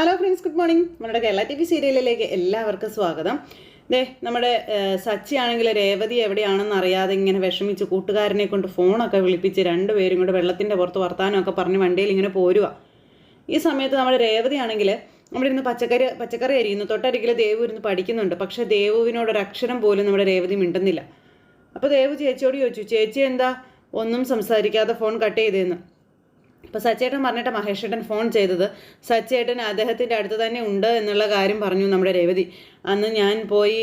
Hello friends good morning നമ്മുടെ Kerala T V സീരിയലിലേക്ക് എല്ലാവർക്കും സ്വാഗതം. ദേ നമ്മുടെ സച്ചി ആണെങ്കിൽ രേവതി എവിടെയാണെന്ന് അറിയാതെ ഇങ്ങനെ വിഷമിച്ച് കൂട്ടുകാരനെ കൊണ്ട് ഫോണൊക്കെ വിളിപ്പിച്ച് രണ്ടുപേരും കൂടെ വെള്ളത്തിന്റെ പുറത്ത് വർത്താനമൊക്കെ പറഞ്ഞ് വണ്ടിയിൽ ഇങ്ങനെ പോരുക ഈ സമയത്ത് നമ്മുടെ രേവതി ആണെങ്കിൽ നമ്മുടെ ഇരുന്ന് പച്ചക്കറി പച്ചക്കറി അരിയുന്നു. തൊട്ടരികിൽ ദേവു ഇരുന്ന് പഠിക്കുന്നുണ്ട്. പക്ഷേ ദേവുവിനോട് അക്ഷരം പോലും നമ്മുടെ രേവതി മിണ്ടുന്നില്ല. അപ്പോൾ ദേവു ചേച്ചിയോട് ചോദിച്ചു ചേച്ചി എന്താ? ഒന്നും സംസാരിക്കാതെ ഫോൺ കട്ട് ചെയ്തതെന്ന് അപ്പോൾ സച്ചേട്ടൻ പറഞ്ഞിട്ട് മഹേഷേട്ടൻ ഫോൺ ചെയ്തത്. സച്ചേട്ടൻ അദ്ദേഹത്തിന്റെ അടുത്ത് തന്നെ ഉണ്ട് എന്നുള്ള കാര്യം പറഞ്ഞു നമ്മുടെ രേവതി. അന്ന് ഞാൻ പോയി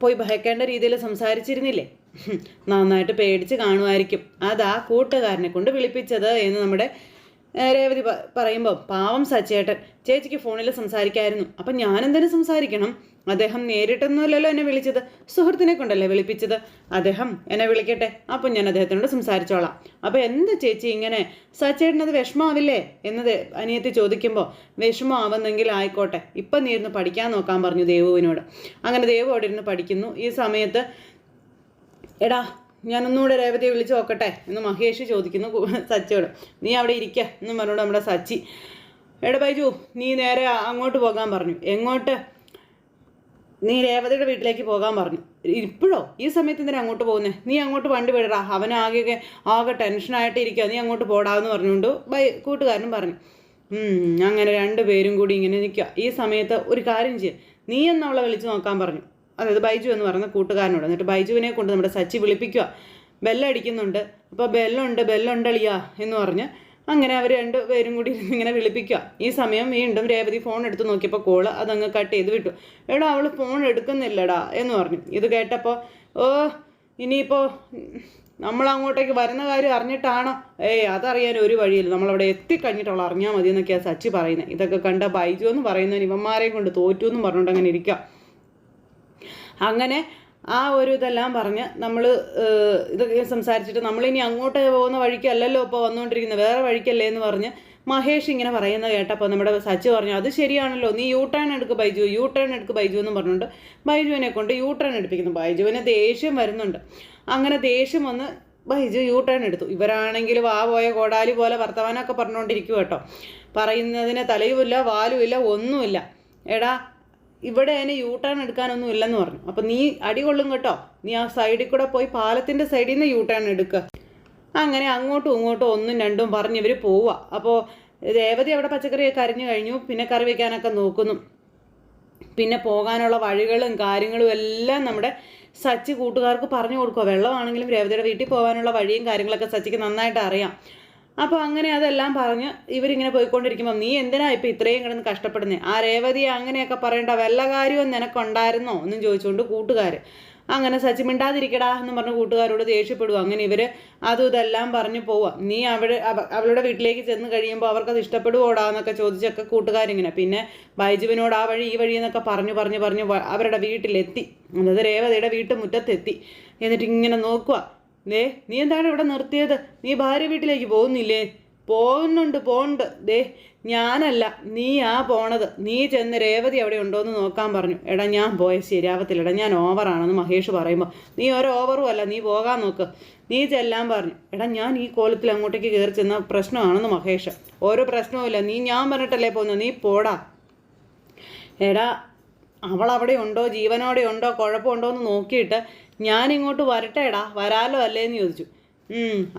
പോയി ഭയക്കേണ്ട രീതിയിൽ സംസാരിച്ചിരുന്നില്ലേ? നന്നായിട്ട് പേടിച്ച് കാണുമായിരിക്കും. അതാ കൂട്ടുകാരനെ കൊണ്ട് വിളിപ്പിച്ചത് എന്ന് നമ്മുടെ രേവതി പറയുമ്പോൾ പാവം സച്ചേട്ടൻ. ചേച്ചിക്ക് ഫോണിൽ സംസാരിക്കായിരുന്നു. അപ്പം ഞാനെന്തിനു സംസാരിക്കണം? അദ്ദേഹം നേരിട്ടൊന്നുമല്ലല്ലോ എന്നെ വിളിച്ചത്. സുഹൃത്തിനെ കൊണ്ടല്ലേ വിളിപ്പിച്ചത്? അദ്ദേഹം എന്നെ വിളിക്കട്ടെ. അപ്പം ഞാൻ അദ്ദേഹത്തിനോട് സംസാരിച്ചോളാം. അപ്പോൾ എന്താ ചേച്ചി ഇങ്ങനെ സച്ചേട്ടനത് വിഷമാവില്ലേ എന്നത് അനിയത്തി ചോദിക്കുമ്പോൾ വിഷമാവുന്നെങ്കിൽ ആയിക്കോട്ടെ. ഇപ്പം നീ ഇരുന്ന് പഠിക്കാൻ നോക്കാൻ പറഞ്ഞു ദേവുവിനോട്. അങ്ങനെ ദേവു അവിടെ ഇരുന്ന് പഠിക്കുന്നു. ഈ സമയത്ത് എടാ ഞാനൊന്നുകൂടെ രേവതിയെ വിളിച്ച് നോക്കട്ടെ എന്ന് മഹേഷ് ചോദിക്കുന്നു സച്ചിയോട് നീ അവിടെ ഇരിക്ക എന്നും പറഞ്ഞോട് നമ്മുടെ സച്ചി എടാ ബൈജു നീ നേരെ അങ്ങോട്ട് പോകാൻ പറഞ്ഞു. എങ്ങോട്ട്? നീ രേവതിയുടെ വീട്ടിലേക്ക് പോകാൻ പറഞ്ഞു. ഇപ്പോഴോ? ഈ സമയത്ത് എന്തിനാ അങ്ങോട്ട് പോകുന്നേ? നീ അങ്ങോട്ട് വണ്ടി വിടടാ. അവനാകെ ആകെ ടെൻഷനായിട്ട് ഇരിക്കുക നീ അങ്ങോട്ട് പോടാന്ന് പറഞ്ഞുകൊണ്ട് ബൈ കൂട്ടുകാരനും പറഞ്ഞു. അങ്ങനെ രണ്ടുപേരും കൂടി ഇങ്ങനെ നിൽക്കുക ഈ സമയത്ത് ഒരു കാര്യം ചെയ്യാം. നീ എന്ന് അവളെ വിളിച്ച് നോക്കാൻ പറഞ്ഞു. അതായത് ബൈജു എന്ന് പറയുന്ന കൂട്ടുകാരനോട്. എന്നിട്ട് ബൈജുവിനെ കൊണ്ട് നമ്മുടെ സച്ചി വിളിപ്പിക്കുക ബെല്ലടിക്കുന്നുണ്ട്. അപ്പോൾ ബെല്ലുണ്ട് ബെല്ലുണ്ടളിയാ എന്ന് പറഞ്ഞ് അങ്ങനെ അവർ രണ്ട് പേരും കൂടി ഇങ്ങനെ വിളിപ്പിക്കുക. ഈ സമയം വീണ്ടും രേവതി ഫോൺ എടുത്ത് നോക്കിയപ്പോൾ കോൾ അതങ്ങ് കട്ട് ചെയ്ത് വിട്ടു. എടാ അവൾ ഫോൺ എടുക്കുന്നില്ലടാ എന്ന് പറഞ്ഞു. ഇത് കേട്ടപ്പോൾ ഓ ഇനിയിപ്പോൾ നമ്മൾ അങ്ങോട്ടേക്ക് വരുന്ന കാര്യം അറിഞ്ഞിട്ടാണോ? ഏയ് അതറിയാൻ ഒരു വഴിയില്ല. നമ്മളവിടെ എത്തിക്കഴിഞ്ഞിട്ട് അവൾ അറിഞ്ഞാൽ മതി എന്നൊക്കെയാണ് സച്ചി പറയുന്നത് ഇതൊക്കെ കണ്ട ബൈജു എന്ന് പറയുന്നതിന് ഇവന്മാരെയും കൊണ്ട് തോറ്റു എന്നും പറഞ്ഞുകൊണ്ട് അങ്ങനെ ഇരിക്കുക അങ്ങനെ ആ ഒരു ഇതെല്ലാം പറഞ്ഞ് നമ്മൾ ഇതൊക്കെ സംസാരിച്ചിട്ട് നമ്മളിനി അങ്ങോട്ട് പോകുന്ന വഴിക്കല്ലല്ലോ ഇപ്പോൾ വന്നുകൊണ്ടിരിക്കുന്നത് വേറെ വഴിക്കല്ലേ എന്ന് പറഞ്ഞ് മഹേഷ് ഇങ്ങനെ പറയുന്നത് കേട്ടപ്പോൾ നമ്മുടെ സച്ചി പറഞ്ഞു അത് ശരിയാണല്ലോ നീ യൂ ടേൺ എടുക്ക് ബൈജു യൂ ടേൺ എടുക്ക് ബൈജു എന്ന് പറഞ്ഞുകൊണ്ട് ബൈജുവിനെ കൊണ്ട് യൂ ടേൺ എടുപ്പിക്കുന്നു. ബൈജുവിന് ദേഷ്യം വരുന്നുണ്ട്. അങ്ങനെ ദേഷ്യം വന്ന് ബൈജു യൂ ടേൺ എടുത്തു. ഇവരാണെങ്കിൽ വാ പോയ കോടാലി പോലെ വർത്തമാനമൊക്കെ പറഞ്ഞുകൊണ്ടിരിക്കും കേട്ടോ പറയുന്നതിന് തലയുമില്ല വാലുമില്ല ഒന്നുമില്ല. എടാ ഇവിടെ അതിന് യൂ ടേൺ എടുക്കാനൊന്നും ഇല്ലെന്ന് പറഞ്ഞു. അപ്പം നീ അടി കൊള്ളും കേട്ടോ. നീ ആ സൈഡിൽ കൂടെ പോയി പാലത്തിന്റെ സൈഡിൽ നിന്ന് യൂ ടേൺ എടുക്കുക അങ്ങനെ അങ്ങോട്ടും ഇങ്ങോട്ടും ഒന്നും രണ്ടും പറഞ്ഞ് ഇവർ പോവുക അപ്പോൾ രേവതി അവിടെ പച്ചക്കറിയൊക്കെ അരിഞ്ഞു കഴിഞ്ഞു. പിന്നെ കറി വെക്കാനൊക്കെ നോക്കുന്നു. പിന്നെ പോകാനുള്ള വഴികളും കാര്യങ്ങളും എല്ലാം നമ്മുടെ സച്ചി കൂട്ടുകാർക്ക് പറഞ്ഞു കൊടുക്കുക വെള്ളമാണെങ്കിലും രേവതിയുടെ വീട്ടിൽ പോകാനുള്ള വഴിയും കാര്യങ്ങളൊക്കെ സച്ചിക്ക് നന്നായിട്ട് അറിയാം. അപ്പോൾ അങ്ങനെ അതെല്ലാം പറഞ്ഞ് ഇവരിങ്ങനെ പോയിക്കൊണ്ടിരിക്കുമ്പോൾ നീ എന്തിനാ ഇപ്പം ഇത്രയും കിടന്ന് കഷ്ടപ്പെടുന്നത് ആ രേവതിയെ അങ്ങനെയൊക്കെ പറയേണ്ട വല്ല കാര്യവും നിനക്കുണ്ടായിരുന്നോ? എന്നും ചോദിച്ചുകൊണ്ട് കൂട്ടുകാർ അങ്ങനെ സച്ചി മിണ്ടാതിരിക്കടാ എന്ന് പറഞ്ഞ് കൂട്ടുകാരോട് ദേഷ്യപ്പെടുക അങ്ങനെ ഇവർ അതും ഇതെല്ലാം പറഞ്ഞു പോവാം. നീ അവിടെ അവളുടെ വീട്ടിലേക്ക് ചെന്ന് കഴിയുമ്പോൾ അവർക്കത് ഇഷ്ടപ്പെടുവോടാ എന്നൊക്കെ ചോദിച്ചൊക്കെ കൂട്ടുകാരിങ്ങനെ. പിന്നെ ബൈജുവിനോട് ആ വഴി ഈ വഴി എന്നൊക്കെ പറഞ്ഞു പറഞ്ഞു പറഞ്ഞു അവരുടെ വീട്ടിലെത്തി. അതായത് രേവതിയുടെ വീട്ടുമുറ്റത്തെത്തി. എന്നിട്ട് ഇങ്ങനെ നോക്കുക ദേ നീ എന്താണ് ഇവിടെ നിർത്തിയത്? നീ ഭാര്യ വീട്ടിലേക്ക് പോകുന്നില്ലേ? പോകുന്നുണ്ട് പോണ്ട് ദേ ഞാനല്ല നീ ആ പോണത്. നീ ചെന്ന് രേവതി അവിടെ ഉണ്ടോ എന്ന് നോക്കാൻ പറഞ്ഞു. എടാ ഞാൻ പോയ. ശരിയാവത്തില്ലടാ ഞാൻ ഓവറാണെന്ന് മഹേഷ് പറയുമ്പോൾ നീ ഒരു ഓവറും അല്ല നീ പോകാൻ നോക്ക്. നീ ചെല്ലാൻ പറഞ്ഞു. എടാ ഞാൻ ഈ കോലത്തിൽ അങ്ങോട്ടേക്ക് കയറി ചെന്ന പ്രശ്നമാണെന്ന് മഹേഷ്. ഓരോ പ്രശ്നവുമില്ല നീ ഞാൻ പറഞ്ഞിട്ടല്ലേ പോകുന്നത് നീ പോടാ. എടാ അവൾ അവിടെ ഉണ്ടോ? ജീവനോടെ ഉണ്ടോ? കുഴപ്പമുണ്ടോ? എന്ന് നോക്കിയിട്ട് ഞാൻ ഇങ്ങോട്ട് വരട്ടെടാ വരാലോ അല്ലേന്ന് ചോദിച്ചു.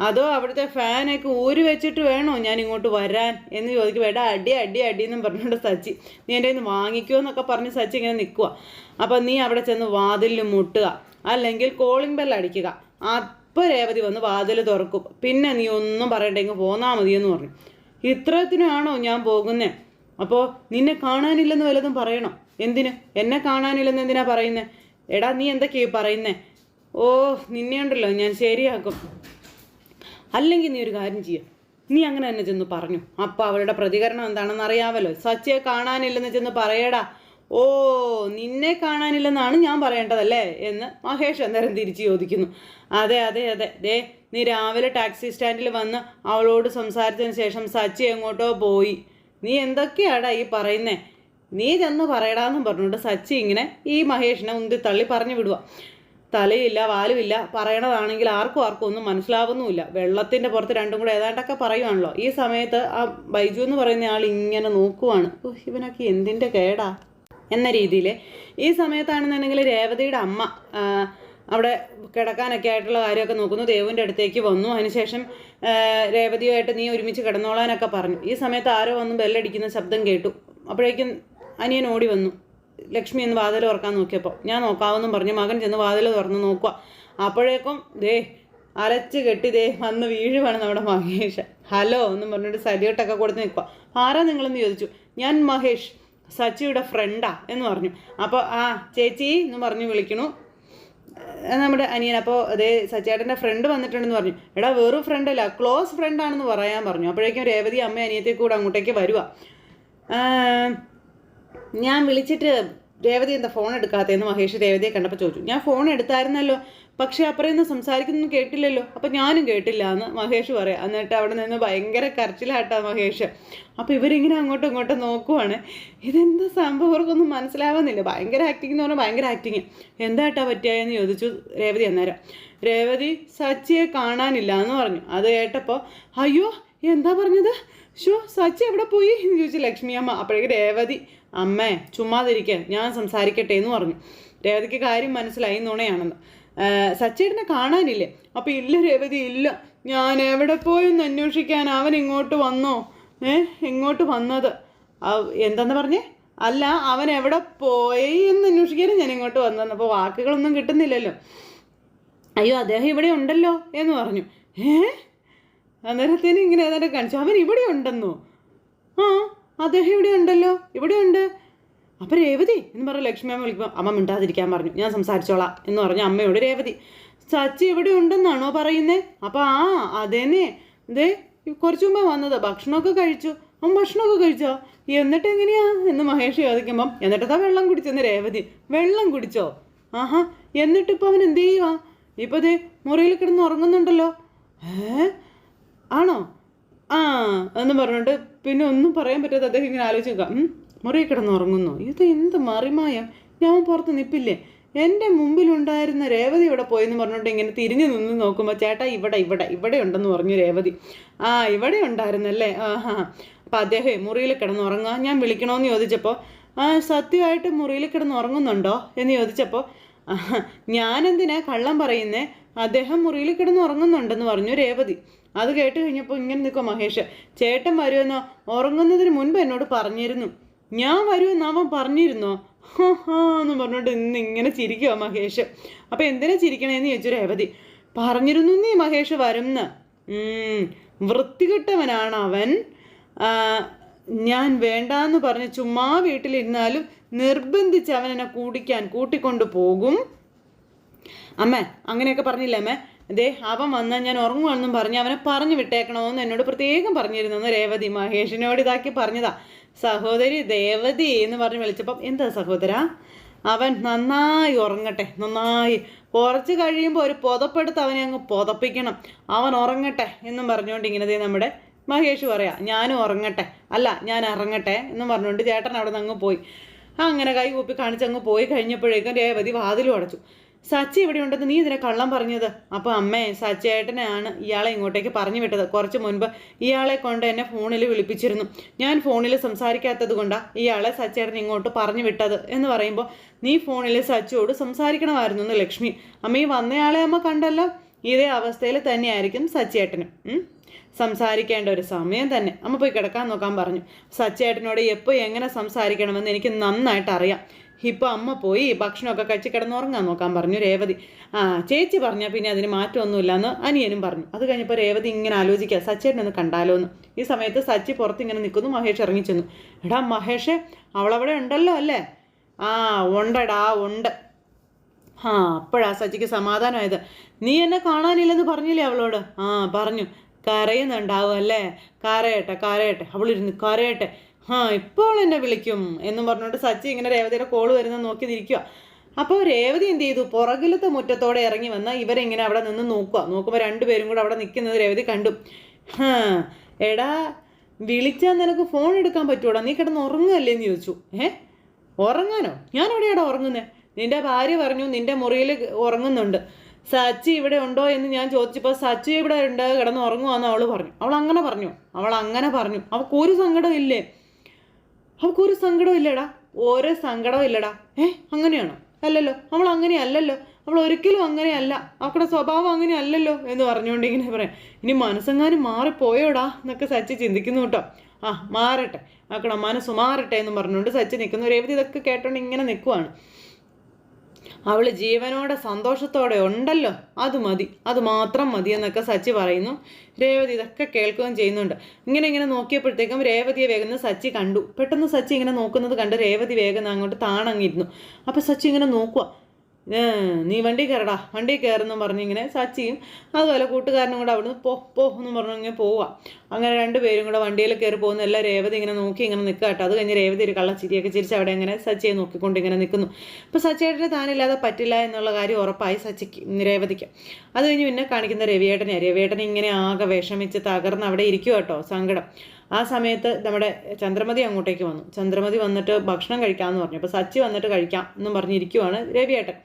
അതോ അവിടുത്തെ ഫാനൊക്കെ ഊരി വെച്ചിട്ട് വേണോ ഞാൻ ഇങ്ങോട്ട് വരാൻ? എന്ന് ചോദിക്കും എടാ അടി അടി അടി എന്നും പറഞ്ഞുകൊണ്ട് സച്ചി നീ എന്റെ നിന്ന് വാങ്ങിക്കുമോ എന്നൊക്കെ പറഞ്ഞ് സച്ചി ഇങ്ങനെ നിൽക്കുക അപ്പം നീ അവിടെ ചെന്ന് വാതിലിൽ മുട്ടുക അല്ലെങ്കിൽ കോളിംഗ് ബെൽ അടിക്കുക. അപ്പോൾ രേവതി വന്ന് വാതിൽ തുറക്കും. പിന്നെ നീ ഒന്നും പറയണ്ടെങ്കിൽ പോന്നാൽ മതിയെന്ന് പറഞ്ഞു. ഇത്രത്തിനാണോ ഞാൻ പോകുന്നത് അപ്പോൾ നിന്നെ കാണാനില്ലെന്ന് വല്ലതും പറയണോ? എന്തിന്? എന്നെ കാണാനില്ലെന്ന് എന്തിനാ പറയുന്നത് എടാ നീ എന്തൊക്കെയാ പറയുന്നേ? ഓ നിന്നെ ഉണ്ടല്ലോ ഞാൻ ശരിയാക്കും. അല്ലെങ്കിൽ നീ ഒരു കാര്യം ചെയ്യ. നീ അങ്ങനെ തന്നെ ചെന്ന് പറഞ്ഞു. അപ്പോൾ അവളുടെ പ്രതികരണം എന്താണെന്ന് അറിയാമല്ലോ സച്ചിയെ കാണാനില്ലെന്ന് ചെന്ന് പറയടാ. ഓ നിന്നെ കാണാനില്ലെന്നാണ് ഞാൻ പറയേണ്ടതല്ലേ എന്ന് മഹേഷ് അന്നേരം തിരിച്ചു ചോദിക്കുന്നു. അതെ അതെ അതെ. ദേ നീ രാവിലെ ടാക്സി സ്റ്റാൻഡിൽ വന്ന് അവളോട് സംസാരിച്ചതിന് ശേഷം സച്ചി എങ്ങോട്ടോ പോയി. നീ എന്തൊക്കെയാടാ ഈ പറയുന്നേ? നീ ചെന്ന് പറയടാന്നും പറഞ്ഞുകൊണ്ട് സച്ചി ഇങ്ങനെ ഈ മഹേഷിനെ ഉന്തി തള്ളി പറഞ്ഞു വിടുക തലയില്ല വാലുമില്ല പറയണതാണെങ്കിൽ ആർക്കും ആർക്കും ഒന്നും മനസ്സിലാവുന്നുമില്ല. വെള്ളത്തിന്റെ പുറത്ത് രണ്ടും കൂടെ ഏതാണ്ടൊക്കെ പറയുവാണല്ലോ. ഈ സമയത്ത് ആ ബൈജു എന്ന് പറയുന്ന ആൾ ഇങ്ങനെ നോക്കുവാണ്. ഇവനൊക്കെ എന്തിന്റെ കേടാ? എന്ന രീതിയിൽ ഈ സമയത്താണെന്നുണ്ടെങ്കിൽ രേവതിയുടെ അമ്മ അവിടെ കിടക്കാനൊക്കെ ആയിട്ടുള്ള കാര്യമൊക്കെ നോക്കുന്നു. ദേവുവിന്റെ അടുത്തേക്ക് വന്നു. അതിനുശേഷം രേവതിയുമായിട്ട് നീ ഒരുമിച്ച് കിടന്നോളാനൊക്കെ പറഞ്ഞു. ഈ സമയത്ത് ആരോ വന്ന് ബെല്ലടിക്കുന്ന ശബ്ദം കേട്ടു. അപ്പോഴേക്കും അനിയൻ ഓടി വന്നു. ലക്ഷ്മി എന്ന് വാതിൽ തുറക്കാൻ നോക്കിയപ്പോൾ ഞാൻ നോക്കാമെന്നും പറഞ്ഞ് മകൻ ചെന്ന് വാതിൽ തുറന്ന് നോക്കുക. അപ്പോഴേക്കും ദേ അരച്ച് കെട്ടി ദേ വന്ന് വീഴുവാണ് നമ്മുടെ മഹേഷ്. ഹലോ എന്നും പറഞ്ഞിട്ട് സരിയോട്ടൊക്കെ കൊടുത്ത് നിൽക്കുക. ആരാ നിങ്ങളെന്ന് ചോദിച്ചു? ഞാൻ മഹേഷ് സച്ചിയുടെ ഫ്രണ്ടാ എന്ന് പറഞ്ഞു. അപ്പോൾ ആ ചേച്ചി എന്ന് പറഞ്ഞ് വിളിക്കണു. നമ്മുടെ അനിയൻ അപ്പോൾ അതേ സച്ചേട്ടന്റെ ഫ്രണ്ട് വന്നിട്ടുണ്ടെന്ന് പറഞ്ഞു. എടാ വെറും ഫ്രണ്ടല്ല ക്ലോസ് ഫ്രണ്ടാണെന്ന് പറയാൻ പറഞ്ഞു. അപ്പോഴേക്കും രേവതി അമ്മ അനിയത്തെ കൂടെ അങ്ങോട്ടേക്ക് വരുക ഞാൻ വിളിച്ചിട്ട് രേവതി എന്താ ഫോൺ എടുക്കാത്തതെന്ന് മഹേഷ് രേവതിയെ കണ്ടപ്പോൾ ചോദിച്ചു. ഞാൻ ഫോൺ എടുത്തായിരുന്നല്ലോ പക്ഷേ അപ്പുറം സംസാരിക്കുന്നൊന്നും കേട്ടില്ലല്ലോ. അപ്പം ഞാനും കേട്ടില്ല എന്ന് മഹേഷ് പറയാം. എന്നിട്ട് അവിടെ നിന്ന് ഭയങ്കര കരച്ചിലാട്ടാ മഹേഷ്. അപ്പോൾ ഇവരിങ്ങനെ അങ്ങോട്ടും ഇങ്ങോട്ടും നോക്കുവാണ്. ഇതെന്താ സംഭവം? അവർക്കൊന്നും മനസ്സിലാവുന്നില്ല. ഭയങ്കര ആക്ടിങ് എന്ന് പറഞ്ഞാൽ ഭയങ്കര ആക്ടിങ് എന്താട്ടാ പറ്റിയെന്ന് ചോദിച്ചു രേവതി അന്നേരം. രേവതി സച്ചിയെ കാണാനില്ല എന്ന് പറഞ്ഞു. അത് കേട്ടപ്പോൾ അയ്യോ എന്താ പറഞ്ഞത്? ഷോ സച്ചി എവിടെ പോയി? എന്ന് ചോദിച്ചു ലക്ഷ്മി അമ്മ. അപ്പോഴേക്ക് രേവതി അമ്മേ ചുമ്മാതിരിക്കുക ഞാൻ സംസാരിക്കട്ടെ എന്ന് പറഞ്ഞു. രേവതിക്ക് കാര്യം മനസ്സിലായി നുണയാണെന്ന്. സച്ചേട്ടനെ കാണാനില്ലേ? അപ്പം ഇല്ല രേവതി ഇല്ല. ഞാൻ എവിടെ പോയെന്ന് അന്വേഷിക്കാൻ? അവൻ ഇങ്ങോട്ട് വന്നോ? ഏ ഇങ്ങോട്ട് വന്നത്. എന്താന്ന് പറഞ്ഞേ? അല്ല അവൻ എവിടെ പോയി എന്ന് അന്വേഷിക്കാനും ഞാൻ ഇങ്ങോട്ട് വന്നതെന്ന് അപ്പോൾ വാക്കുകളൊന്നും കിട്ടുന്നില്ലല്ലോ. അയ്യോ അദ്ദേഹം ഇവിടെ ഉണ്ടല്ലോ എന്ന് പറഞ്ഞു. ഏ? അന്നേരത്തേനും ഇങ്ങനെ ഏതാണ്ട് കാണിച്ചു. അവൻ ഇവിടെ ഉണ്ടെന്നോ? ആ അദ്ദേഹം ഇവിടെ ഉണ്ടല്ലോ. ഇവിടെ ഉണ്ട്. അപ്പം രേവതി എന്ന് പറഞ്ഞ ലക്ഷ്മി അമ്മ വിളിക്കുമ്പോൾ അമ്മ മിണ്ടാതിരിക്കാൻ പറഞ്ഞു. ഞാൻ സംസാരിച്ചോളാം എന്ന് പറഞ്ഞു അമ്മയോട് രേവതി ചച്ചി ഇവിടെ ഉണ്ടെന്നാണോ പറയുന്നത് അപ്പം ആ അതേനെ ഇതേ കുറച്ച് മുമ്പ് വന്നത്. ഭക്ഷണമൊക്കെ കഴിച്ചു. അവൻ ഭക്ഷണമൊക്കെ കഴിച്ചോ? എന്നിട്ട് എങ്ങനെയാ? എന്ന് മഹേഷ് ചോദിക്കുമ്പം എന്നിട്ടതാ വെള്ളം കുടിച്ചെന്ന് രേവതി. വെള്ളം കുടിച്ചോ? ആഹാ. എന്നിട്ടിപ്പോൾ അവൻ എന്ത് ചെയ്യുവാ? ഇപ്പോൾ ദേ മുറിയിൽ കിടന്ന് ഉറങ്ങുന്നുണ്ടല്ലോ. ഏ? ആണോ? ആ എന്ന് പറഞ്ഞിട്ട് പിന്നെ ഒന്നും പറയാൻ പറ്റാതെ അദ്ദേഹം ഇങ്ങനെ ആലോചിക്കുക. മുറി കിടന്ന് ഉറങ്ങുന്നു. ഇത് എന്ത് മറിമായം? ഞാൻ പുറത്ത് നിൽപ്പില്ലേ എന്റെ മുമ്പിലുണ്ടായിരുന്ന രേവതി ഇവിടെ പോയെന്ന് പറഞ്ഞിട്ട് ഇങ്ങനെ തിരിഞ്ഞു നിന്ന് നോക്കുമ്പോൾ ചേട്ടാ ഇവിടെ ഇവിടെ ഇവിടെ ഉണ്ടെന്ന് പറഞ്ഞു രേവതി. ആ ഇവിടെ ഉണ്ടായിരുന്നല്ലേ? ആ ഹാ അപ്പം അദ്ദേഹം മുറിയിൽ കിടന്ന് ഉറങ്ങുക. ഞാൻ വിളിക്കണമെന്ന് ചോദിച്ചപ്പോൾ ആ സത്യമായിട്ട് മുറിയിൽ കിടന്ന് ഉറങ്ങുന്നുണ്ടോ? എന്ന് ചോദിച്ചപ്പോൾ ഞാനെന്തിനാ കള്ളം പറയുന്നേ? അദ്ദേഹം മുറിയിൽ കിടന്ന് ഉറങ്ങുന്നുണ്ടെന്ന് പറഞ്ഞു രേവതി. അത് കേട്ട് കഴിഞ്ഞപ്പോൾ ഇങ്ങനെ നിൽക്കും മഹേഷ്. ചേട്ടൻ വരുമെന്നോ ഉറങ്ങുന്നതിന് മുൻപ് എന്നോട് പറഞ്ഞിരുന്നു. ഞാൻ വരുമെന്ന് അവൻ പറഞ്ഞിരുന്നോ? എന്ന് പറഞ്ഞോണ്ട് ഇന്ന് ഇങ്ങനെ ചിരിക്കുക മഹേഷ്. അപ്പോൾ എന്തിനാ ചിരിക്കണേന്ന് ചോദിച്ചു രേവതി. പറഞ്ഞിരുന്നു നീ മഹേഷ് വരുംന്ന്. വൃത്തികെട്ടവനാണ് അവൻ ഞാൻ വേണ്ടാന്ന് പറഞ്ഞ് ചുമ്മാ വീട്ടിലിരുന്നാലും നിർബന്ധിച്ച് അവൻ എന്നെ കൂടിക്കാൻ കൂട്ടിക്കൊണ്ടു പോകും. അമ്മ അങ്ങനെയൊക്കെ പറഞ്ഞില്ല അമ്മ? ദേ അവൻ വന്നാൽ ഞാൻ ഉറങ്ങുവാണെന്നും പറഞ്ഞ് അവനെ പറഞ്ഞു വിട്ടേക്കണമെന്ന് എന്നോട് പ്രത്യേകം പറഞ്ഞിരുന്നു. രേവതി മഹേഷിനോട് ഇതാക്കി പറഞ്ഞതാ. സഹോദരി ദേവതി എന്ന് പറഞ്ഞ് വിളിച്ചപ്പം എന്താ സഹോദര? അവൻ നന്നായി ഉറങ്ങട്ടെ നന്നായി. കുറച്ച് കഴിയുമ്പോൾ ഒരു പുതപ്പെടുത്ത് അവനെ അങ്ങ് പുതപ്പിക്കണം. അവൻ ഉറങ്ങട്ടെ എന്നും പറഞ്ഞുകൊണ്ട് ഇങ്ങനെ നമ്മുടെ മഹേഷ് പറയാം ഞാനും ഉറങ്ങട്ടെ. അല്ല ഞാൻ ഇറങ്ങട്ടെ എന്നും പറഞ്ഞുകൊണ്ട് ചേട്ടൻ അവിടെ നിന്ന് അങ്ങ് പോയി. അങ്ങനെ കൈ കൂപ്പി കാണിച്ച് അങ്ങ് പോയി കഴിഞ്ഞപ്പോഴേക്കും രേവതി വാതിലും അടച്ചു. സച്ചി ഇവിടെ ഉണ്ടെന്ന് നീ ഇതിനെ കള്ളം പറഞ്ഞത്? അപ്പോൾ അമ്മേ സച്ചേട്ടനാണ് ഇയാളെ ഇങ്ങോട്ടേക്ക് പറഞ്ഞു വിട്ടത്. കുറച്ച് മുൻപ് ഇയാളെ കൊണ്ട് എന്നെ ഫോണിൽ വിളിപ്പിച്ചിരുന്നു. ഞാൻ ഫോണിൽ സംസാരിക്കാത്തത് കൊണ്ടാണ് ഇയാളെ സച്ചേട്ടൻ ഇങ്ങോട്ട് പറഞ്ഞു വിട്ടത് എന്ന് പറയുമ്പോൾ നീ ഫോണിൽ സച്ചിയോട് സംസാരിക്കണമായിരുന്നു എന്ന് ലക്ഷ്മി. അമ്മ ഈ വന്നയാളെ അമ്മ കണ്ടല്ലോ? ഇതേ അവസ്ഥയിൽ തന്നെയായിരിക്കും സച്ചിയേട്ടനും സംസാരിക്കേണ്ട ഒരു സമയം തന്നെ. അമ്മ പോയി കിടക്കാൻ നോക്കാൻ പറഞ്ഞു. സച്ചേട്ടനോട് എപ്പോൾ എങ്ങനെ സംസാരിക്കണമെന്ന് എനിക്ക് നന്നായിട്ട് അറിയാം ഇപ്പം അമ്മ പോയി ഭക്ഷണമൊക്കെ കഴിച്ച് കിടന്നുറങ്ങാൻ നോക്കാൻ പറഞ്ഞു രേവതി. ആ ചേച്ചി പറഞ്ഞാൽ പിന്നെ അതിന് മാറ്റമൊന്നുമില്ല എന്ന് അനിയനും പറഞ്ഞു. അത് കഴിഞ്ഞപ്പോൾ രേവതി ഇങ്ങനെ ആലോചിക്കുക സച്ചേട്ടനൊന്ന് കണ്ടാലോ എന്ന്. ഈ സമയത്ത് സച്ചി പുറത്ത് ഇങ്ങനെ നിൽക്കുന്നു മഹേഷ് ഇറങ്ങി ചെന്നു. എടാ മഹേഷ് അവളവിടെ ഉണ്ടല്ലോ അല്ലേ? ആ ഉണ്ടടാ ഉണ്ട്. ആ അപ്പോഴാ സച്ചിക്ക് സമാധാനമായത്. നീ എന്നെ കാണാനില്ലെന്ന് പറഞ്ഞില്ലേ അവളോട്? ആ പറഞ്ഞു. കരയുന്നുണ്ടാവും അല്ലേ? കരയട്ടെ കരയട്ടെ. അവളിരുന്ന് കരയട്ടെ. ആ ഇപ്പോൾ എന്നെ വിളിക്കും എന്നും പറഞ്ഞുകൊണ്ട് സച്ചി ഇങ്ങനെ രേവതിയുടെ കോൾ വരുന്ന നോക്കി നിൽക്കുക അപ്പോൾ രേവതി എന്ത് ചെയ്തു? പുറകിലത്തെ മുറ്റത്തോടെ ഇറങ്ങി വന്ന ഇവരിങ്ങനെ അവിടെ നിന്ന് നോക്കുക നോക്കുമ്പോൾ രണ്ടുപേരും കൂടെ അവിടെ നിൽക്കുന്നത് രേവതി കണ്ടു. എടാ വിളിച്ചാൽ നിനക്ക് ഫോൺ എടുക്കാൻ പറ്റൂടാ. നീ കിടന്ന് ഉറങ്ങുകയല്ലേ എന്ന് ചോദിച്ചു. ഏ? ഉറങ്ങാനോ? ഞാൻ എവിടെയാടാ ഉറങ്ങുന്നത് നിന്റെ ഭാര്യ പറഞ്ഞു നിന്റെ മുറിയിൽ ഉറങ്ങുന്നുണ്ട്. സച്ചി ഇവിടെ ഉണ്ടോ എന്ന് ഞാൻ ചോദിച്ചപ്പോൾ സച്ചി ഇവിടെ ഉണ്ട് കിടന്ന് ഉറങ്ങുവാന്ന് അവൾ പറഞ്ഞു. അവൾ അങ്ങനെ പറഞ്ഞു. അവൾ അങ്ങനെ പറഞ്ഞു. അവൾക്ക് ഒരു സങ്കടം ഇല്ലേ? അവൾക്കൊരു സങ്കടവും ഇല്ലടാ. ഓരോ സങ്കടവും ഇല്ലടാ. ഏ അങ്ങനെയാണോ? അല്ലല്ലോ. അവൾ അങ്ങനെയല്ലല്ലോ അവൾ ഒരിക്കലും അങ്ങനെയല്ല അവളുടെ സ്വഭാവം അങ്ങനെ അല്ലല്ലോ എന്ന് പറഞ്ഞുകൊണ്ട് ഇങ്ങനെ പറയാം. ഇനി മനസ്സെങ്ങാനും മാറിപ്പോയോടാ എന്നൊക്കെ സച്ചി ചിന്തിക്കുന്നു കേട്ടോ. ആ മാറട്ടെ. ആക്കട മനസ്സ് മാറട്ടെ എന്ന് പറഞ്ഞുകൊണ്ട് സച്ചി നിൽക്കുന്നു. രേവതി ഇതൊക്കെ കേട്ടോണ്ട് ഇങ്ങനെ നിൽക്കുവാണ്. അവൾ ജീവനോടെ സന്തോഷത്തോടെ ഉണ്ടല്ലോ. അത് മതി. അത് മാത്രം മതി എന്നൊക്കെ സച്ചി പറയുന്നു. രേവതി ഇതൊക്കെ കേൾക്കുകയും ചെയ്യുന്നുണ്ട്. ഇങ്ങനെ ഇങ്ങനെ നോക്കിയപ്പോഴത്തേക്കും രേവതിയെ വേഗം സച്ചി കണ്ടു. പെട്ടെന്ന് സച്ചി ഇങ്ങനെ നോക്കുന്നത് കണ്ട് രേവതി വേഗം അങ്ങോട്ട് താണങ്ങിയിരുന്നു. അപ്പോൾ സച്ചി ഇങ്ങനെ നോക്കുക നീ വണ്ടി കയറടാ. വണ്ടി കയറുന്നു പറഞ്ഞിങ്ങനെ സച്ചിയും അതുപോലെ കൂട്ടുകാരനും കൂടെ അവിടുന്ന് പോ പോ എന്ന് പറഞ്ഞിങ്ങനെ പോവുക അങ്ങനെ രണ്ടുപേരും കൂടെ വണ്ടിയിൽ കയറി പോകുന്ന എല്ലാ രേവതി ഇങ്ങനെ നോക്കി ഇങ്ങനെ നിൽക്കുക കേട്ടോ. അത് കഴിഞ്ഞ് രേവതി ഒരു കള്ള ചിരിയൊക്കെ ചിരിച്ച് അവിടെ ഇങ്ങനെ സച്ചിയെ നോക്കിക്കൊണ്ട് ഇങ്ങനെ നിൽക്കുന്നു അപ്പോൾ സച്ചിയേട്ടന് താനില്ലാതെ പറ്റില്ല എന്നുള്ള കാര്യം ഉറപ്പായി സച്ചിക്ക് രേവതിക്ക്. അത് കഴിഞ്ഞ് പിന്നെ കാണിക്കുന്ന രവിയേട്ടനെ രവിയേട്ടൻ ഇങ്ങനെ ആകെ വിഷമിച്ച് തകർന്ന് അവിടെ ഇരിക്കുക കേട്ടോ സങ്കടം. ആ സമയത്ത് നമ്മുടെ ചന്ദ്രമതി അങ്ങോട്ടേക്ക് വന്നു. ചന്ദ്രമതി വന്നിട്ട് ഭക്ഷണം കഴിക്കാമെന്ന് പറഞ്ഞു. അപ്പോൾ സച്ചി വന്നിട്ട് കഴിക്കാം എന്നും പറഞ്ഞിരിക്കുവാണ് രവിയേട്ടൻ.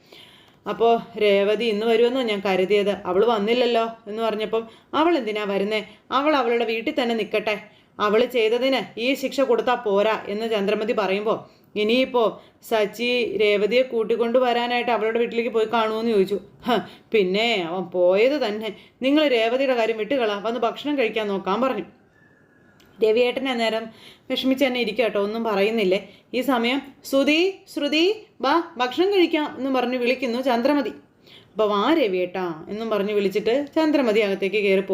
അപ്പോൾ രേവതി ഇന്ന് വരുമെന്നോ ഞാൻ കരുതിയത്? അവൾ വന്നില്ലല്ലോ എന്ന് പറഞ്ഞപ്പം അവൾ എന്തിനാ വരുന്നേ? അവൾ അവളുടെ വീട്ടിൽ തന്നെ നിൽക്കട്ടെ അവൾ ചെയ്തതിന് ഈ ശിക്ഷ കൊടുത്താൽ പോരാ എന്ന് ചന്ദ്രമതി പറയുമ്പോൾ ഇനിയിപ്പോൾ സച്ചി രേവതിയെ കൂട്ടിക്കൊണ്ട് വരാനായിട്ട് അവളുടെ വീട്ടിലേക്ക് പോയി കാണുമെന്ന് ചോദിച്ചു. പിന്നെ അവൻ പോയത് തന്നെ. നിങ്ങൾ രേവതിയുടെ കാര്യം വിട്ടുകളാ. വന്ന് ഭക്ഷണം കഴിക്കാൻ നോക്കാൻ പറഞ്ഞു. രവിയേട്ടൻ അന്നേരം വിഷമിച്ച് തന്നെ ഇരിക്കുക കേട്ടോ ഒന്നും പറയുന്നില്ലേ. ഈ സമയം ശ്രുതി ശ്രുതി ബാ ഭക്ഷണം കഴിക്കാം എന്ന് പറഞ്ഞ് വിളിക്കുന്നു ചന്ദ്രമതി. അപ്പോൾ വാ രവിയേട്ടാ എന്നും പറഞ്ഞ് വിളിച്ചിട്ട് ചന്ദ്രമതി അകത്തേക്ക് കയറി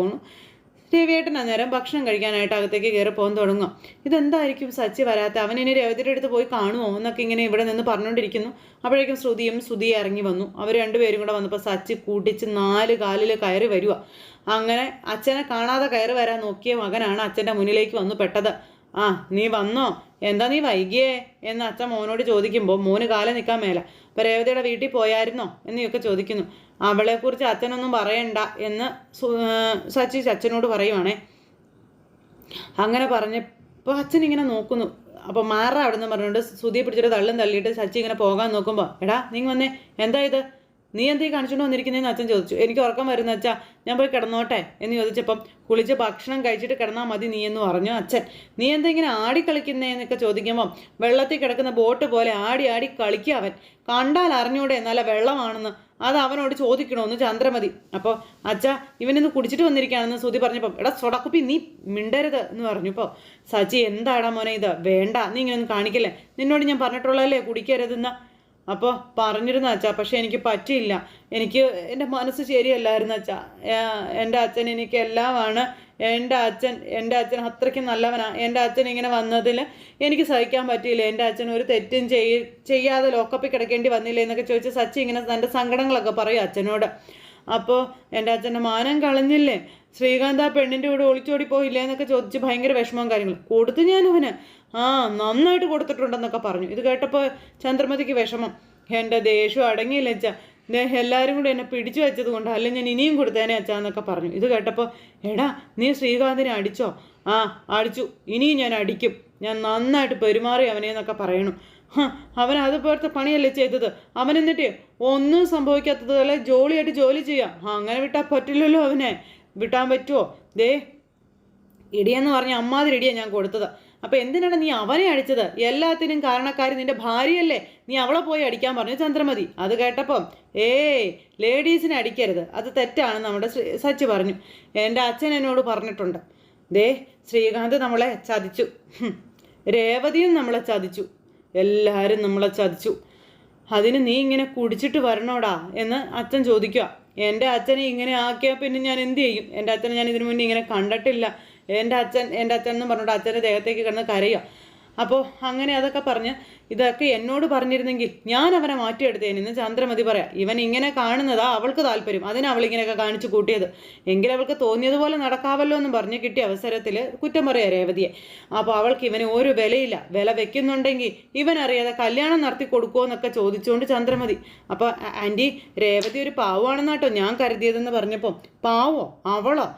രവിയേട്ടൻ അന്നേരം ഭക്ഷണം കഴിക്കാനായിട്ട് അകത്തേക്ക് കയറി പോകാൻ തുടങ്ങും ഇതെന്തായിരിക്കും സച്ചി വരാത്ത? അവൻ ഇനി രവതിയുടെ അടുത്ത് പോയി കാണുമോ എന്നൊക്കെ ഇങ്ങനെ ഇവിടെ നിന്ന് പറഞ്ഞുകൊണ്ടിരിക്കുന്നു. അപ്പോഴേക്കും ശ്രുതിയും ശ്രുതി ഇറങ്ങി വന്നു. അവർ രണ്ടുപേരും കൂടെ വന്നപ്പോൾ സച്ചി കൂട്ടിച്ച് നാല് കാലിൽ കയറി വരിക അങ്ങനെ അച്ഛനെ കാണാതെ കയറി വരാൻ നോക്കിയ മകനാണ് അച്ഛന്റെ മുന്നിലേക്ക് വന്നു പെട്ടത്. ആ നീ വന്നോ? എന്താ നീ വൈകിയേ? എന്ന് അച്ഛൻ മോനോട് ചോദിക്കുമ്പോൾ മോന് കാലം നിൽക്കാൻ മേല. അപ്പോൾ രേവതിയുടെ വീട്ടിൽ പോയായിരുന്നോ? എന്നൊക്കെ ചോദിക്കുന്നു. അവളെക്കുറിച്ച് അച്ഛനൊന്നും പറയണ്ട എന്ന് സച്ചി അച്ഛനോട് പറയുവാണേ. അങ്ങനെ പറഞ്ഞപ്പോൾ അച്ഛൻ ഇങ്ങനെ നോക്കുന്നു. അപ്പോൾ മാറ അവിടെ നിന്ന് പറഞ്ഞുകൊണ്ട് സുതിയെ പിടിച്ചിട്ട് തള്ളും തള്ളിയിട്ട് സച്ചി ഇങ്ങനെ പോകാൻ നോക്കുമ്പോൾ എടാ നീ വന്നേ എന്താ ഇത്? നീ എന്തേ കാണിച്ചുകൊണ്ട് വന്നിരിക്കുന്നതെന്ന് അച്ഛൻ ചോദിച്ചു. എനിക്ക് ഉറക്കം വരുന്ന അച്ഛാ ഞാൻ പോയി കിടന്നോട്ടെ എന്ന് ചോദിച്ചപ്പം കുളിച്ച് ഭക്ഷണം കഴിച്ചിട്ട് കിടന്നാൽ മതി നീ എന്ന് പറഞ്ഞു അച്ഛൻ. നീ എന്താ ഇങ്ങനെ ആടി കളിക്കുന്നേ എന്നൊക്കെ ചോദിക്കുമ്പം വെള്ളത്തിൽ കിടക്കുന്ന ബോട്ട് പോലെ ആടി ആടി കളിക്കുക അവൻ. കണ്ടാൽ അറിഞ്ഞൂടെ നല്ല വെള്ളമാണെന്ന്. അത് അവനോട് ചോദിക്കണമെന്ന് ചന്ദ്രമതി. അപ്പോൾ അച്ഛ ഇവനിന്ന് കുടിച്ചിട്ട് വന്നിരിക്കുകയാണെന്ന് സുതി പറഞ്ഞപ്പം എടാ സൊടക്കുപ്പി നീ മിണ്ടരുത് എന്ന് പറഞ്ഞപ്പോൾ സച്ചി എന്താടാ മോനെ ഇത്? വേണ്ട നീ ഇങ്ങനെ ഒന്നും കാണിക്കല്ലേ? നിന്നോട് ഞാൻ പറഞ്ഞിട്ടുള്ളതല്ലേ കുടിക്കരുതെന്ന്? അപ്പോൾ പറഞ്ഞിരുന്ന അച്ഛാ പക്ഷേ എനിക്ക് പറ്റിയില്ല. എനിക്ക് എന്റെ മനസ്സ് ശരിയല്ലായിരുന്നു അച്ഛാ. എന്റെ അച്ഛൻ എനിക്ക് എല്ലാമാണ് എന്റെ അച്ഛൻ എന്റെ അച്ഛൻ അത്രയ്ക്ക് നല്ലവനാ. എന്റെ അച്ഛൻ ഇങ്ങനെ വന്നതിൽ എനിക്ക് സഹിക്കാൻ പറ്റിയില്ല. എന്റെ അച്ഛൻ ഒരു തെറ്റും ചെയ് ചെയ്യാതെ ലോക്കപ്പിൽ കിടക്കേണ്ടി വന്നില്ല എന്നൊക്കെ ചോദിച്ച് സച്ചി ഇങ്ങനെ തന്റെ സങ്കടങ്ങളൊക്കെ പറയും അച്ഛനോട്. അപ്പോൾ എന്റെ അച്ഛന്റെ മാനം കളഞ്ഞില്ലേ? ശ്രീകാന്ത് ആ പെണ്ണിന്റെ കൂടെ ഒളിച്ചോടി പോയില്ലേ എന്നൊക്കെ ചോദിച്ച് ഭയങ്കര വിഷമവും കാര്യങ്ങളും. കൊടുത്തു ഞാൻ അവന് ആ നന്നായിട്ട് കൊടുത്തിട്ടുണ്ടെന്നൊക്കെ പറഞ്ഞു. ഇത് കേട്ടപ്പോൾ ചന്ദ്രമതിക്ക് വിഷമം. എന്റെ ദേഷ്യം അടങ്ങിയില്ല അച്ഛാ? എല്ലാവരും കൂടി എന്നെ പിടിച്ചു വെച്ചത് കൊണ്ട്. അല്ല ഞാൻ ഇനിയും കൊടുത്തേനെ അച്ഛാ എന്നൊക്കെ പറഞ്ഞു. ഇത് കേട്ടപ്പോൾ എടാ നീ ശ്രീകാന്തിനെ അടിച്ചോ? ആ അടിച്ചു. ഇനിയും ഞാൻ അടിക്കും. ഞാൻ നന്നായിട്ട് പെരുമാറി അവനെ എന്നൊക്കെ പറയണു. അവൻ അതുപോലത്തെ പണിയല്ലേ ചെയ്തത്? അവൻ എന്നിട്ട് ഒന്നും സംഭവിക്കാത്തതുപോലെ ജോളിയായിട്ട് ജോലി ചെയ്യാം. അങ്ങനെ വിട്ടാൽ പറ്റില്ലല്ലോ അവനെ. വിട്ടാൻ പറ്റുമോ ദേ ഇടിയെന്ന് പറഞ്ഞ അമ്മാതിരി ഇടിയാണ് ഞാൻ കൊടുത്തത്. അപ്പോൾ എന്തിനാണ് നീ അവനെ അടിച്ചത്? എല്ലാത്തിനും കാരണക്കാരി നിന്റെ ഭാര്യയല്ലേ? നീ അവളെ പോയി അടിക്കാൻ പറഞ്ഞു ചന്ദ്രമതി. അത് കേട്ടപ്പം ഏയ് ലേഡീസിനെ അടിക്കരുത്. അത് തെറ്റാണ് നമ്മുടെ സച്ചി പറഞ്ഞു. എന്റെ അച്ഛൻ എന്നോട് പറഞ്ഞിട്ടുണ്ട്. ദേ ശ്രീകാന്ത് നമ്മളെ ചതിച്ചു. രേവതിയും നമ്മളെ ചതിച്ചു. എല്ലാവരും നമ്മളെ ചതിച്ചു. അതിന് നീ ഇങ്ങനെ കുടിച്ചിട്ട് വരണോടാ എന്ന് അച്ഛൻ ചോദിക്കുക. എന്റെ അച്ഛനെ ഇങ്ങനെ ആക്കിയാൽ പിന്നെ ഞാൻ എന്ത് ചെയ്യും? എന്റെ അച്ഛനെ ഞാൻ ഇതിനു മുന്നേ ഇങ്ങനെ കണ്ടിട്ടില്ല. എന്റെ അച്ഛൻ എന്റെ അച്ഛൻ എന്ന് പറഞ്ഞിട്ട് അച്ഛന്റെ ദേഹത്തേക്ക് കിടന്ന് കരയുക. അപ്പോൾ അങ്ങനെ അതൊക്കെ പറഞ്ഞ് ഇതൊക്കെ എന്നോട് പറഞ്ഞിരുന്നെങ്കിൽ ഞാൻ അവനെ മാറ്റിയെടുത്തേനെന്ന് ചന്ദ്രമതി പറയാം. ഇവൻ ഇങ്ങനെ കാണുന്നതാ അവൾക്ക് താല്പര്യം. അതിനെ അവൾ ഇങ്ങനെയൊക്കെ കാണിച്ചു കൂട്ടിയത്. എങ്കിൽ അവൾക്ക് തോന്നിയതുപോലെ നടക്കാവല്ലോ എന്ന് പറഞ്ഞ് കിട്ടിയ അവസരത്തിൽ കുറ്റം പറയാം രേവതിയെ. അപ്പോൾ അവൾക്ക് ഇവന് ഒരു വിലയില്ല. വില വെക്കുന്നുണ്ടെങ്കിൽ ഇവൻ അറിയാതെ കല്യാണം നടത്തി കൊടുക്കുമോ എന്നൊക്കെ ചോദിച്ചുകൊണ്ട് ചന്ദ്രമതി. അപ്പോൾ ആന്റി രേവതി ഒരു പാവമാണെന്നാട്ടോ ഞാൻ കരുതിയതെന്ന് പറഞ്ഞപ്പോൾ. പാവോ? അവളോ?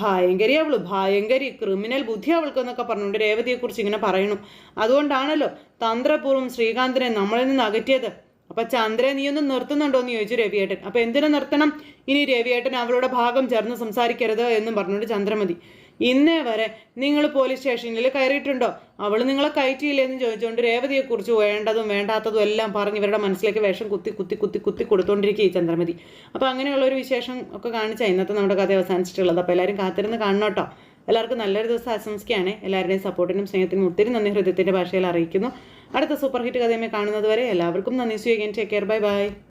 ഭയങ്കരി അവൾ ഭയങ്കരി ക്രിമിനൽ ബുദ്ധി അവൾക്കെന്നൊക്കെ പറഞ്ഞുകൊണ്ട് രേവതിയെക്കുറിച്ച് ഇങ്ങനെ പറയണു അതുകൊണ്ടാണല്ലോ തന്ത്രപൂർവം ശ്രീകാന്തിനെ നമ്മളിൽ നിന്ന് അകറ്റിയത്. അപ്പൊ ചന്ദ്രനെ നീ ഒന്ന് നിർത്തുന്നുണ്ടോ എന്ന് ചോദിച്ചു രവിയേട്ടൻ. അപ്പൊ എന്തിനു നിർത്തണം? ഇനി രവിയേട്ടൻ അവളുടെ ഭാഗം ചേർന്ന് സംസാരിക്കരുത് എന്നും പറഞ്ഞുകൊണ്ട് ചന്ദ്രമതി. ഇന്നേ വരെ നിങ്ങൾ പോലീസ് സ്റ്റേഷനിൽ കയറിയിട്ടുണ്ടോ? അവൾ നിങ്ങളെ കയറ്റിയില്ലേ എന്ന് ചോദിച്ചുകൊണ്ട് രേവതിയെക്കുറിച്ച് വേണ്ടതും വേണ്ടാത്തതും എല്ലാം പറഞ്ഞ് ഇവരുടെ മനസ്സിലേക്ക് വേഷം കുത്തി കുത്തി കുത്തി കുത്തി കൊടുത്തുകൊണ്ടിരിക്കുകയും ചന്ദ്രമതി. അപ്പോൾ അങ്ങനെയുള്ള ഒരു വിശേഷം ഒക്കെ കാണിച്ചാൽ ഇന്നത്തെ നമ്മുടെ കഥ അവസാനിച്ചിട്ടുള്ളത്. അപ്പോൾ എല്ലാവരും കാത്തിരുന്ന് കാണണം കേട്ടോ. എല്ലാവർക്കും നല്ലൊരു ദിവസം ആശംസിക്കുകയാണ്. എല്ലാവരുടെയും സപ്പോർട്ടിനും സ്നേഹത്തിനും ഒത്തിരി നന്ദി ഹൃദയത്തിന്റെ ഭാഷയിൽ അറിയിക്കുന്നു. അടുത്ത സൂപ്പർ ഹിറ്റ് കഥയുമായി കാണുന്നത് വരെ എല്ലാവർക്കും നന്ദി. സ്വീകരിക്കാൻ ടേക്ക് കെയർ ബൈ ബൈ